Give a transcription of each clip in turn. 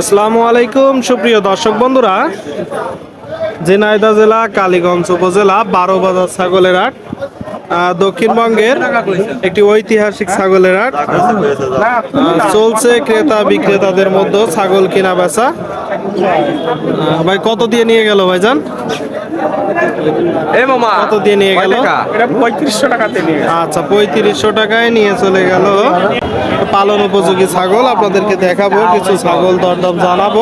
আসসালামু আলাইকুম, সুপ্রিয় দর্শক বন্ধুরা। জেনায়দা জেলা, কালীগঞ্জ উপজেলা বারো বাজার ছাগলের হাট। দক্ষিণবঙ্গের একটি ঐতিহাসিক ছাগলের হাট। চলছে ক্রেতা বিক্রেতাদের মধ্যে ছাগল কেনা বেচা ভাই, কত দিয়ে নিয়ে গেল ভাইজান? এ মামা কত দিয়ে নিয়ে গেল? এটা পঁয়ত্রিশশো টাকাতে নিয়ে আচ্ছা পঁয়ত্রিশশো টাকায় নিয়ে চলে গেল। পালন উপযোগী ছাগল আপনাদেরকে দেখাবো কিছু ছাগল দরদাম জানাব।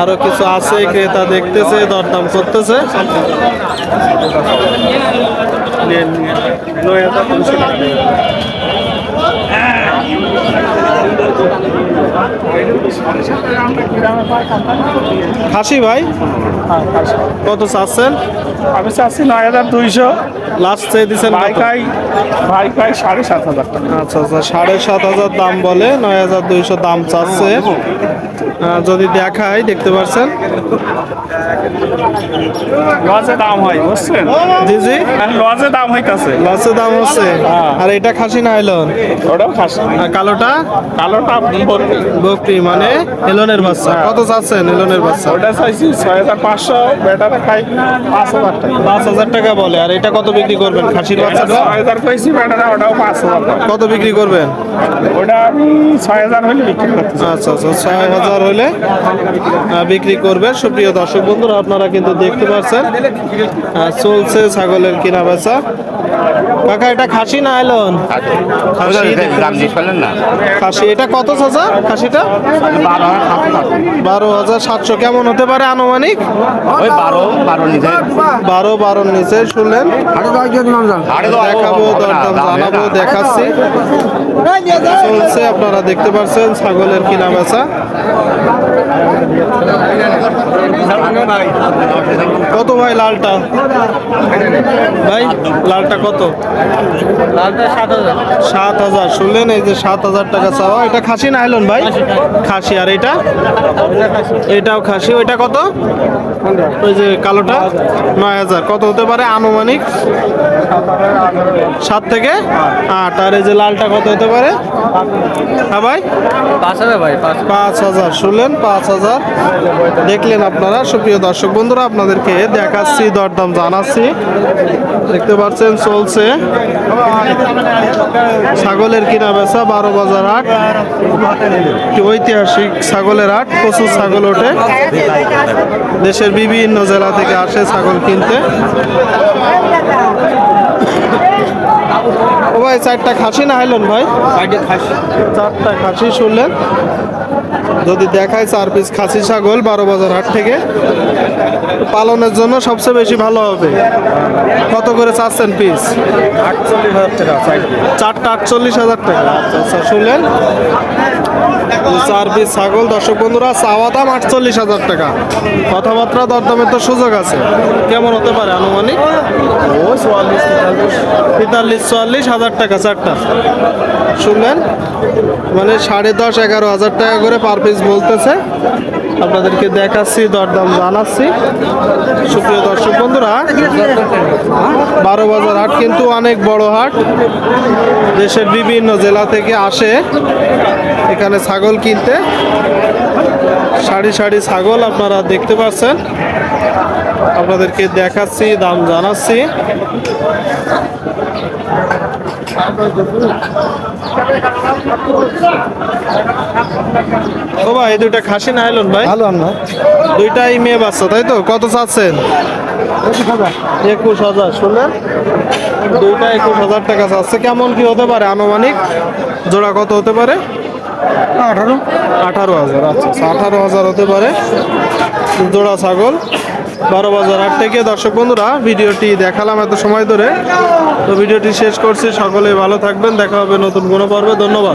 আরও কিছু আছে ক্রেতা দেখতেছে দরদাম করতেছে। খাসি ভাই? কত চাচ্ছেন? আমি চাচ্ছি নয় হাজার দুইশো। লাস্ট চেয়ে দিচ্ছেন? ভাইকাই ভাইকাই সাড়ে সাত হাজার টাকা। আচ্ছা আচ্ছা সাড়ে সাত হাজার দাম বলে নয় হাজার দুইশো দাম চাচ্ছে। যদি দেখাই দেখতে পাচ্ছেন লজে দাম হয় বুঝছেন? জি জি। লজে দাম হইতাছে। লসে দাম হচ্ছে। আর এটা খাসি না এলন ওটাও খাসি। আর কালোটা? কালোটা। বকরি। মানে এলনের বাচ্চা। কত চাচ্ছেন এলনের বাচ্চা? ওটা চাইছি ছয় হাজার পাঁচশো। বেটাটা খাই পাঁচ হাজার পাঁচ হাজার টাকা বলে। আর এটা কত বিক্রি করবেন? খাসির বাচ্চাটা ওটাও পাঁচ হাজার কত বিক্রি করবেন? ওটা আমি ছয় হাজার হলে বিক্রি করতেছি আচ্ছা আচ্ছা ছয় হাজার হলে বিক্রি করবে সুপ্রিয় দর্শক বন্ধুরা আপনারা কিন্তু দেখতে পাচ্ছেন চলছে ছাগলের কিনা বেচা কাকা এটা খাসি না এলন? খাসি এটা কত চাচা খাসিটা? বারো হাজার সাতশো কেমন হতে পারে আনুমানিক? ওই বারো বারো নিচে। বারো বারোর নিচে শুনলেন? দেখাবো দরদাম জানাব দেখাচ্ছি। চলছে আপনারা দেখতে পাচ্ছেন ছাগলের কিনা বেচা। কত ভাই লালটা? ভাই লালটা কত? সাত হাজার। শুনলেন এই যে সাত হাজার টাকা চাওয়া? এটা খাসি না আইলন ভাই? খাসি আর এটা? এটাও খাসি। ওইটা কত? ওই যে কালোটা? নয় হাজার। কত হতে পারে আনুমানিক? সাত থেকে আট। আর এই যে লালটা কত হতে পারে? হ্যাঁ ভাই? পাঁচ হাজার শুনলেন? পাঁচ হাজার। দেখলেন আপনারা সুপ্রিয় দর্শক বন্ধুরা আপনাদেরকে দেখাচ্ছি দরদাম জানাচ্ছি। দেখতে পাচ্ছেন চলছে। ছাগলের কিনা বেচা বারো বাজার হাট। ঐতিহাসিক ছাগলের হাট প্রচুর ছাগল ওঠে। দেশের বিভিন্ন জেলা থেকে আসে ছাগল কিনতে। ও ভাই চারটা খাসি না হাইলেন ভাই? চারটা খাসি শুনলেন। যদি দেখায় চার পিস খাসি ছাগল বারো বাজার হাট থেকে পালনের জন্য সবচেয়ে বেশি ভালো হবে। কত করে চাচ্ছেন পিস আটচল্লিশ হাজার টাকা চারটা আটচল্লিশ হাজার টাকা। আচ্ছা শুনলেন? চার পিস ছাগল, দর্শক বন্ধুরা, চাওয়া দাম আটচল্লিশ হাজার টাকা। কথাবার্তা, দরদামের তো সুযোগ আছে। কেমন হতে পারে আনুমানিক? ও, চুয়াল্লিশ চুয়াল্লিশ হাজার টাকা চারটা। শুনলেন? মানে সাড়ে দশ, এগারো হাজার টাকা করে পার পিস বলতেছে। আপনাদেরকে দেখাচ্ছি, দরদাম জানাচ্ছি। সুপ্রিয় দর্শক বন্ধুরা, বারো বাজার হাট কিন্তু অনেক বড় হাট। দেশের বিভিন্ন জেলা থেকে আসে এখানে ছাগল কিনতে। সারি সারি ছাগল আপনারা দেখতে পাচ্ছেন। আপনাদেরকে দেখাচ্ছি, দাম জানাচ্ছি। ও ভাই দুইটা খাসি না এলন ভাই। ভালো আমরা দুইটাই মেয়ে বাচ্চা তাই তো? কত চাচ্ছেন? একুশ হাজার শুনলেন? দুইটা একুশ হাজার টাকা চাচ্ছে। কেমন কি হতে পারে আনুমানিক? জোড়া কত হতে পারে? আঠারো। আঠারো হাজার আচ্ছা আচ্ছা, আঠারো হাজার হতে পারে। জোড়া ছাগল বারো বাজার আট থেকে। দর্শক বন্ধুরা ভিডিওটি দেখালাম এত সময় ধরে। তো ভিডিওটি শেষ করছি। সকলে ভালো থাকবেন। দেখা হবে নতুন কোনো পর্বে। ধন্যবাদ।